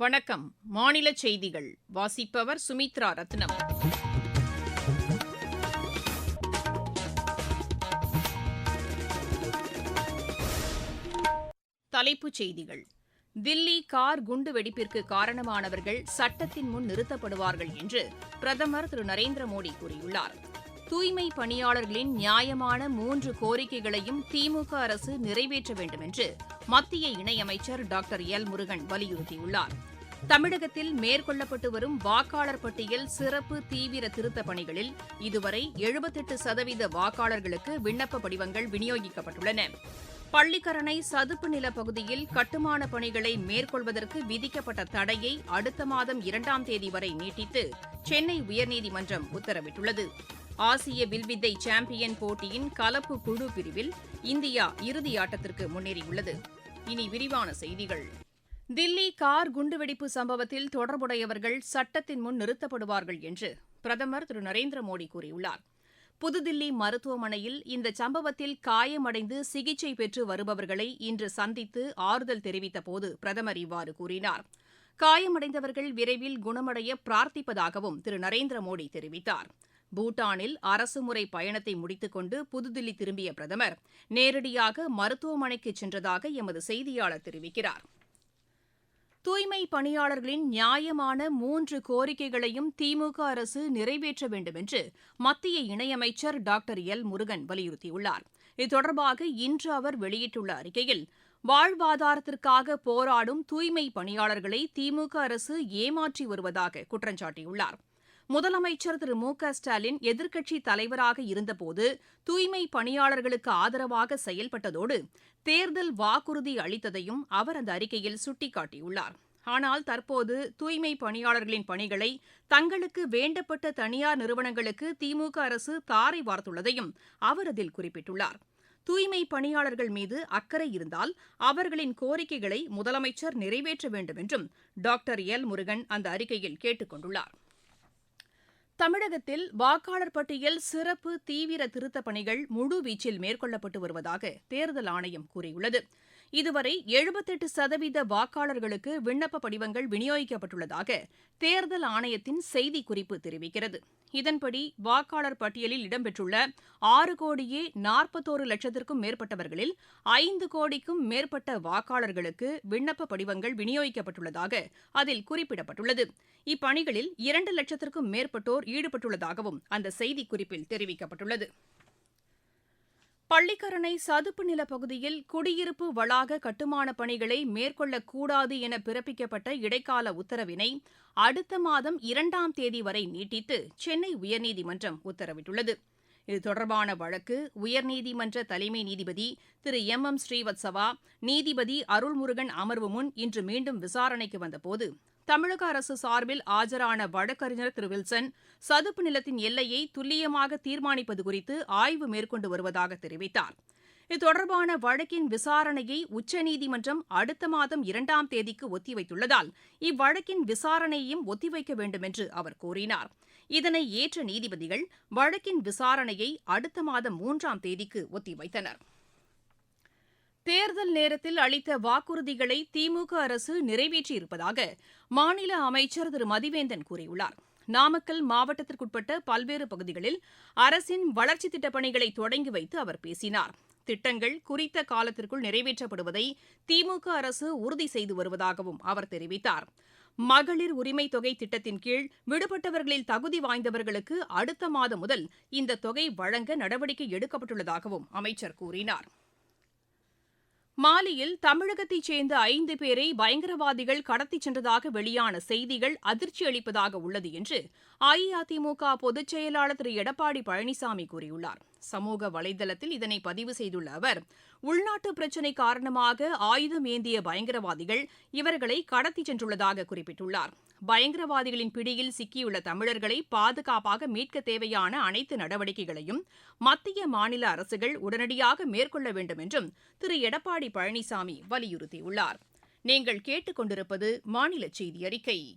வணக்கம். மாநில செய்திகள். வாசிப்பவர் சுமித்ரா ரத்னம். தலைப்புச் செய்திகள். தில்லி கார் குண்டு வெடிப்பிற்கு காரணமானவர்கள் சட்டத்தின் முன் நிறுத்தப்படுவார்கள் என்று பிரதமர் திரு நரேந்திர மோடி கூறியுள்ளார். தூய்மை பணியாளர்களின் நியாயமான மூன்று கோரிக்கைகளையும் திமுக அரசு நிறைவேற்ற வேண்டும் என்று மத்திய இணையமைச்சர் டாக்டர் எல் முருகன் வலியுறுத்தியுள்ளார். தமிழகத்தில் மேற்கொள்ளப்பட்டு வரும் வாக்காளர் பட்டியல் சிறப்பு தீவிர திருத்தப் பணிகளில் இதுவரை எழுபத்தெட்டு சதவீத வாக்காளர்களுக்கு விண்ணப்ப படிவங்கள் விநியோகிக்கப்பட்டுள்ளன. பள்ளிக்கரணை சதுப்பு நில பகுதியில் கட்டுமான பணிகளை மேற்கொள்வதற்கு விதிக்கப்பட்ட தடையை அடுத்த மாதம் இரண்டாம் தேதி வரை நீட்டித்து சென்னை உயர்நீதிமன்றம் உத்தரவிட்டுள்ளது. ஆசிய வில்வித்தை சாம்பியன் போட்டியின் கலப்பு குழு பிரிவில் இந்தியா இறுதியாட்டத்திற்கு முன்னேறியுள்ளது. இனி விரிவான செய்திகள். தில்லி கார் குண்டுவெடிப்பு சம்பவத்தில் தொடர்புடையவர்கள் சட்டத்தின் முன் நிறுத்தப்படுவார்கள் என்று பிரதமர் திரு. நரேந்திர மோடி கூறியுள்ளார். புதுதில்லி மருத்துவமனையில் இந்த சம்பவத்தில் காயமடைந்து சிகிச்சை பெற்று வருபவர்களை இன்று சந்தித்து ஆறுதல் தெரிவித்தபோது பிரதமர் இவ்வாறு கூறினார். காயமடைந்தவர்கள் விரைவில் குணமடைய பிரார்த்திப்பதாகவும் திரு. நரேந்திர மோடி தெரிவித்தார். பூட்டானில் அரசுமுறை பயணத்தை முடித்துக்கொண்டு புதுதில்லி திரும்பிய பிரதமர் நேரடியாக மருத்துவமனைக்கு சென்றதாக எமது செய்தியாளர் தெரிவிக்கிறார். தூய்மை பணியாளர்களின் நியாயமான மூன்று கோரிக்கைகளையும் திமுக அரசு நிறைவேற்ற வேண்டும் என்று மத்திய இணையமைச்சர் டாக்டர் எல் முருகன் வலியுறுத்தியுள்ளார். இது தொடர்பாக இன்று அவர் வெளியிட்டுள்ள அறிக்கையில் வாழ்வாதாரத்திற்காக போராடும் தூய்மை பணியாளர்களை திமுக அரசு ஏமாற்றி வருவதாக குற்றஞ்சாட்டியுள்ளார். முதலமைச்சர் திரு மு க ஸ்டாலின் எதிர்க்கட்சித் தலைவராக இருந்தபோது தூய்மை பணியாளர்களுக்கு ஆதரவாக செயல்பட்டதோடு தேர்தல் வாக்குறுதி அளித்ததையும் அவர் அந்த அறிக்கையில் சுட்டிக்காட்டியுள்ளார். ஆனால் தற்போது தூய்மை பணியாளர்களின் பணிகளை தங்களுக்கு வேண்டப்பட்ட தனியார் நிறுவனங்களுக்கு திமுக அரசு தாரை வார்த்துள்ளதையும் அவர் அதில் குறிப்பிட்டுள்ளார். தூய்மை பணியாளர்கள் மீது அக்கறை இருந்தால் அவர்களின் கோரிக்கைகளை முதலமைச்சர் நிறைவேற்ற வேண்டும் என்றும் டாக்டர் எல் முருகன் அந்த அறிக்கையில் கேட்டுக் கொண்டுள்ளாா் தமிழகத்தில் வாக்காளர் பட்டியல் சிறப்பு தீவிர திருத்தப் பணிகள் முழுவீச்சில் மேற்கொள்ளப்பட்டு வருவதாக தேர்தல் ஆணையம் கூறியுள்ளது. இதுவரை எழுபத்தெட்டு சதவீத வாக்காளர்களுக்கு விண்ணப்ப படிவங்கள் விநியோகிக்கப்பட்டுள்ளதாக தேர்தல் ஆணையத்தின் செய்திக்குறிப்பு தெரிவிக்கிறது. இதன்படி வாக்காளர் பட்டியலில் இடம்பெற்றுள்ள ஆறு கோடியே நாற்பத்தோரு லட்சத்திற்கும் மேற்பட்டவர்களில் ஐந்து கோடிக்கும் மேற்பட்ட வாக்காளர்களுக்கு விண்ணப்ப படிவங்கள் விநியோகிக்கப்பட்டுள்ளதாக அதில் குறிப்பிடப்பட்டுள்ளது. இப்பணிகளில் இரண்டு லட்சத்திற்கும் மேற்பட்டோர் ஈடுபட்டுள்ளதாகவும் அந்த செய்திக்குறிப்பில் தெரிவிக்கப்பட்டுள்ளது. பள்ளிக்கரணை சதுப்பு நில பகுதியில் குடியிருப்பு வளாக கட்டுமானப் பணிகளை மேற்கொள்ளக்கூடாது என பிறப்பிக்கப்பட்ட இடைக்கால உத்தரவினை அடுத்த மாதம் இரண்டாம் தேதி வரை நீட்டித்து சென்னை உயர்நீதிமன்றம் உத்தரவிட்டுள்ளது. இது தொடர்பான வழக்கு உயர்நீதிமன்ற தலைமை நீதிபதி திரு எம் எம் ஸ்ரீவத்சவா நீதிபதி அருள்முருகன் அமர்வு முன் இன்று மீண்டும் விசாரணைக்கு வந்தபோது தமிழக அரசு சார்பில் ஆஜரான வழக்கறிஞர் திரு வில்சன் சதுப்பு நிலத்தின் எல்லையை துல்லியமாக தீர்மானிப்பது குறித்து ஆய்வு மேற்கொண்டு வருவதாக தெரிவித்தார். இது தொடர்பான வழக்கின் விசாரணையை உச்சநீதிமன்றம் அடுத்த மாதம் இரண்டாம் தேதிக்கு ஒத்திவைத்துள்ளதால் இவ்வழக்கின் விசாரணையையும் ஒத்திவைக்க வேண்டும் என்று அவர் கூறினார். இதனை ஏற்ற நீதிபதிகள் வழக்கின் விசாரணையை அடுத்த மாதம் மூன்றாம் தேதிக்கு ஒத்திவைத்தனர். தேர்தல் நேரத்தில் அளித்த வாக்குறுதிகளை திமுக அரசு நிறைவேற்றியிருப்பதாக மாநில அமைச்சர் திரு. மதிவேந்தன் கூறியுள்ளார். நாமக்கல் மாவட்டத்திற்குட்பட்ட பல்வேறு பகுதிகளில் அரசின் வளர்ச்சி திட்டப் பணிகளை தொடங்கி வைத்து அவர் பேசினார். திட்டங்கள் குறித்த காலத்திற்குள் நிறைவேற்றப்படுவதை திமுக அரசு உறுதி செய்து வருவதாகவும் அவர் தெரிவித்தார். மகளிர் உரிமை தொகை திட்டத்தின் கீழ் விடுபட்டவர்களில் தகுதி வாய்ந்தவர்களுக்கு அடுத்த மாதம் முதல் இந்த தொகை வழங்க நடவடிக்கை எடுக்கப்பட்டுள்ளதாகவும் அமைச்சர் கூறினார். மாலியில் தமிழகத்தைச் சேர்ந்த ஐந்து பேரை பயங்கரவாதிகள் கடத்திச் சென்றதாக வெளியான செய்திகள் அதிர்ச்சி அளிப்பதாக உள்ளது என்று அஇஅதிமுக பொதுச் செயலாளர் திரு. எடப்பாடி பழனிசாமி கூறியுள்ளார். சமூக வலைதளத்தில் இதனை பதிவு செய்துள்ள அவர் உள்நாட்டு பிரச்சினை காரணமாக ஆயுதம் ஏந்திய பயங்கரவாதிகள் இவர்களை கடத்திச் சென்றுள்ளதாக குறிப்பிட்டுள்ளார். பயங்கரவாதிகளின் பிடியில் சிக்கியுள்ள தமிழர்களை பாதுகாப்பாக மீட்க தேவையான அனைத்து நடவடிக்கைகளையும் மத்திய மாநில அரசுகள் உடனடியாக மேற்கொள்ள வேண்டும் என்றும் திரு. எடப்பாடி பழனிசாமி வலியுறுத்தியுள்ளார். நீங்கள் கேட்டுக்கொண்டிருப்பது மாநில செய்தி அறிக்கை.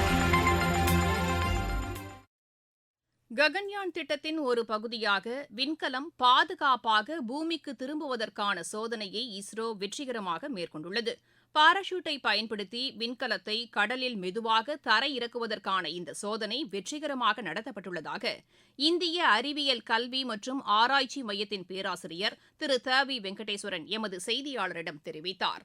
ககன்யான் திட்டத்தின் ஒரு பகுதியாக விண்கலம் பாதுகாப்பாக பூமிக்கு திரும்புவதற்கான சோதனையை இஸ்ரோ வெற்றிகரமாக மேற்கொண்டுள்ளது. பாராசூட்டை பயன்படுத்தி விண்கலத்தை கடலில் மெதுவாக தரையிறக்குவதற்கான இந்த சோதனை வெற்றிகரமாக நடத்தப்பட்டுள்ளதாக இந்திய அறிவியல் கல்வி மற்றும் ஆராய்ச்சி மையத்தின் பேராசிரியர் திரு த வி வெங்கடேஸ்வரன் எமது செய்தியாளரிடம் தெரிவித்தார்.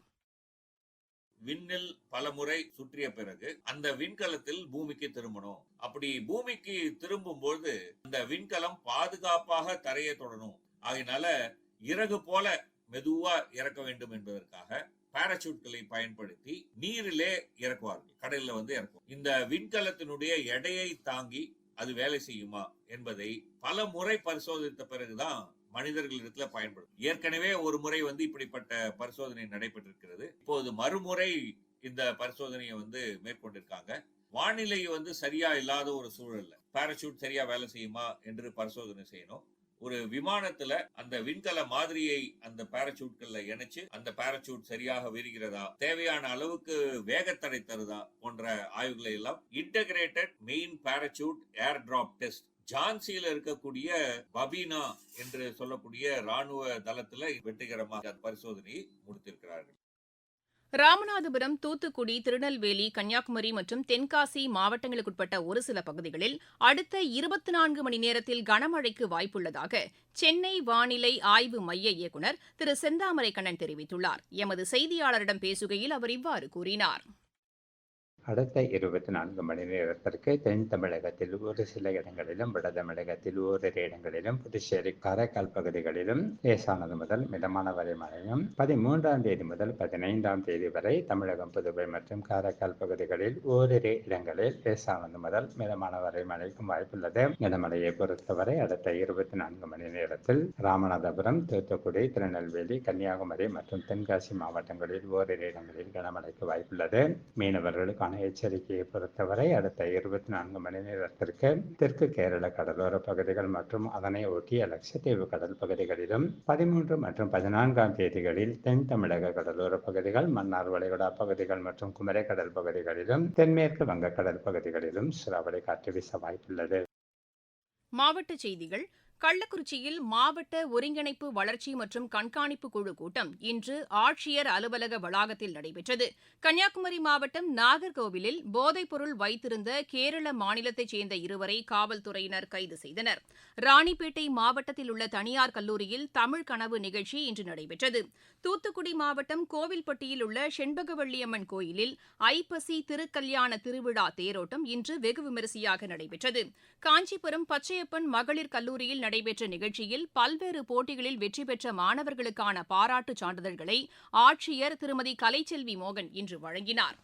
விண்ணில் பல முறை சுற்றிய பிறகு அந்த விண்கலத்தில் பூமிக்கு திரும்பணும். அப்படி பூமிக்கு திரும்பும்போது அந்த விண்கலம் பாதுகாப்பாக தரையை தொடணும். அதனால இறகு போல மெதுவா இறக்க வேண்டும் என்பதற்காக பாராசூட்களை பயன்படுத்தி நீரிலே இறக்குவார்கள். கடல்ல வந்து இறக்கும். இந்த விண்கலத்தினுடைய எடையை தாங்கி அது வேலை செய்யுமா என்பதை பல முறை பரிசோதித்த பிறகுதான் மனிதர்களிடத்துல பயன்படும். ஏற்கனவே ஒரு முறை வந்து இப்படிப்பட்ட பரிசோதனை நடைபெற்றிருக்கிறது. இப்போது மறுமுறை இந்த பரிசோதனையை வந்து மேற்கொண்டிருக்காங்க. வானிலை வந்து சரியா இல்லாத ஒரு சூழல்ல. பாராசூட் சரியா வேலை செய்யுமா என்று பரிசோதனை செய்யணும். ஒரு விமானத்துல அந்த விண்கல மாதிரியை அந்த பாராசூட்கள்ல இணைச்சு அந்த பாராசூட் சரியாக விரிகிறதா தேவையான அளவுக்கு வேகத்தடை தருதா போன்ற ஆய்வுகளை எல்லாம் integrated main parachute air drop test ஜான்சியில இருக்கக்கூடிய பபீனா என்று சொல்லக்கூடிய ராணுவ தளத்துல வெற்றிகரமாக பரிசோதனையை முடித்திருக்கிறார்கள். ராமநாதபுரம் தூத்துக்குடி திருநெல்வேலி கன்னியாகுமரி மற்றும் தென்காசி மாவட்டங்களுக்குட்பட்ட ஒரு சில பகுதிகளில் அடுத்த இருபத்தி நான்கு மணி நேரத்தில் கனமழைக்கு வாய்ப்புள்ளதாக சென்னை வானிலை ஆய்வு மைய இயக்குநர் திரு செந்தாமரை கண்ணன் தெரிவித்துள்ளார். எமது செய்தியாளரிடம் பேசுகையில் அவர் இவ்வாறு கூறினார். அடுத்த இருபத்தி நான்கு மணி நேரத்திற்கு தென் தமிழகத்தில் ஒரு சில இடங்களிலும் வட தமிழகத்தில் ஓரிரு இடங்களிலும் புதுச்சேரி காரைக்கால் பகுதிகளிலும் லேசானது முதல் மிதமான வரை மழையும் பதிமூன்றாம் தேதி முதல் பதினைந்தாம் தேதி வரை தமிழகம் புதுவை மற்றும் காரைக்கால் பகுதிகளில் ஓரிரு இடங்களில் லேசானது முதல் மிதமான வரை மழைக்கும் வாய்ப்புள்ளது. கனமழையை பொறுத்தவரை அடுத்த இருபத்தி நான்கு மணி நேரத்தில் ராமநாதபுரம் தூத்துக்குடி திருநெல்வேலி கன்னியாகுமரி மற்றும் தென்காசி மாவட்டங்களில் ஓரிரு இடங்களில் கனமழைக்கு வாய்ப்புள்ளது. மீனவர்களுக்கான எச்சரிக்கையை பொறுத்தவரை அடுத்த இருபத்தி நான்கு மணி நேரத்திற்கு தெற்கு கேரள கடலோர பகுதிகள் மற்றும் அதனை ஒட்டிய லட்சத்தீவு கடல் பகுதிகளிலும் பதிமூன்று மற்றும் பதினான்காம் தேதிகளில் தென் தமிழக கடலோர பகுதிகள் மன்னார் வளைகுடா பகுதிகள் மற்றும் குமரை கடல் பகுதிகளிலும் தென்மேற்கு வங்கக்கடல் பகுதிகளிலும் சூறாவளி காற்று வீச வாய்ப்புள்ளது. மாவட்ட செய்திகள் கள்ளக்குறிச்சியில் மாவட்ட ஒருங்கிணைப்பு வளர்ச்சி மற்றும் கண்காணிப்பு குழு கூட்டம் இன்று ஆட்சியர் அலுவலக வளாகத்தில் நடைபெற்றது. கன்னியாகுமரி மாவட்டம் நாகர்கோவிலில் போதைப்பொருள் வைத்திருந்த கேரள மாநிலத்தைச் சேர்ந்த இருவரை காவல்துறையினர் கைது செய்தனர். ராணிப்பேட்டை மாவட்டத்தில் உள்ள தனியார் கல்லூரியில் தமிழ் கனவு நிகழ்ச்சி இன்று நடைபெற்றது. தூத்துக்குடி மாவட்டம் கோவில்பட்டியில் உள்ள செண்பகவள்ளியம்மன் கோயிலில் ஐப்பசி திருக்கல்யாண திருவிழா தேரோட்டம் இன்று வெகு விமரிசையாக நடைபெற்றது. காஞ்சிபுரம் பச்சையப்பன் மகளிர் கல்லூரியில் நடைபெற்ற நிகழ்ச்சியில் பல்வேறு போட்டிகளில் வெற்றி பெற்ற மாணவர்களுக்கான பாராட்டுச் சான்றிதழ்களை ஆட்சியர் திருமதி கலைச்செல்வி மோகன் இன்று வழங்கினார்.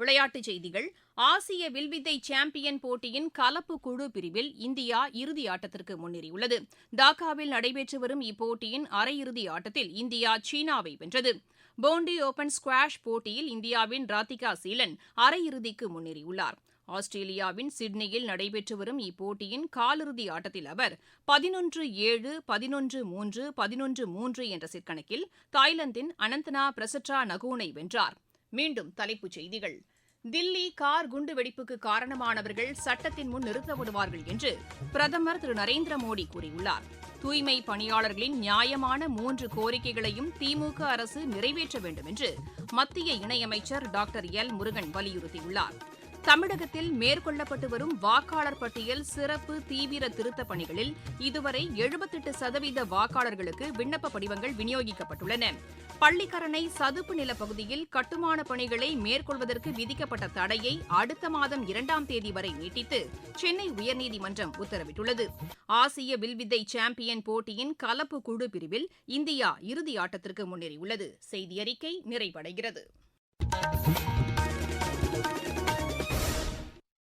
விளையாட்டுச் செய்திகள் ஆசிய வில்வித்தை சாம்பியன் போட்டியின் கலப்பு குழு பிரிவில் இந்தியா இறுதி ஆட்டத்திற்கு முன்னேறியுள்ளது. டாக்காவில் நடைபெற்று வரும் இப்போட்டியின் அரையிறுதி ஆட்டத்தில் இந்தியா சீனாவை வென்றது. போண்டி ஓபன் ஸ்குவாஷ் போட்டியில் இந்தியாவின் ராதிகா சீலன் அரையிறுதிக்கு முன்னேறியுள்ளார். ஆஸ்திரேலியாவின் சிட்னியில் நடைபெற்று வரும் இப்போட்டியின் காலிறுதி ஆட்டத்தில் அவர் பதினொன்று ஏழு பதினொன்று மூன்று பதினொன்று மூன்று என்ற சிற்கணக்கில் தாய்லாந்தின் அனந்தனா பிரசட்ரா நகூனை வென்றார். மீண்டும் தலைப்புச் செய்திகள். தில்லி கார் குண்டுவெடிப்புக்கு காரணமானவர்கள் சட்டத்தின் முன் நிறுத்தப்படுவார்கள் என்று பிரதமர் திரு நரேந்திர மோடி கூறியுள்ளார். தூய்மை பணியாளர்களின் நியாயமான மூன்று கோரிக்கைகளையும் திமுக அரசு நிறைவேற்ற வேண்டும் என்று மத்திய இணையமைச்சர் டாக்டர் எல் முருகன் வலியுறுத்தியுள்ளார். தமிழகத்தில் மேற்கொள்ளப்பட்டு வரும் வாக்காளர் பட்டியல் சிறப்பு தீவிர திருத்தப் பணிகளில் இதுவரை எழுபத்தெட்டு சதவீத வாக்காளர்களுக்கு விண்ணப்ப படிவங்கள் விநியோகிக்கப்பட்டுள்ளன. பள்ளிக்கரணை சதுப்பு நில பகுதியில் கட்டுமான பணிகளை மேற்கொள்வதற்கு விதிக்கப்பட்ட தடையை அடுத்த மாதம் இரண்டாம் தேதி வரை நீட்டித்து சென்னை உயர்நீதிமன்றம் உத்தரவிட்டுள்ளது. ஆசிய வில்வித்தை சாம்பியன் போட்டியின் கலப்பு குழு பிரிவில் இந்தியா இறுதி ஆட்டத்திற்கு முன்னேறியுள்ளது. செய்தி அறிக்கை நிறைவடைகிறது.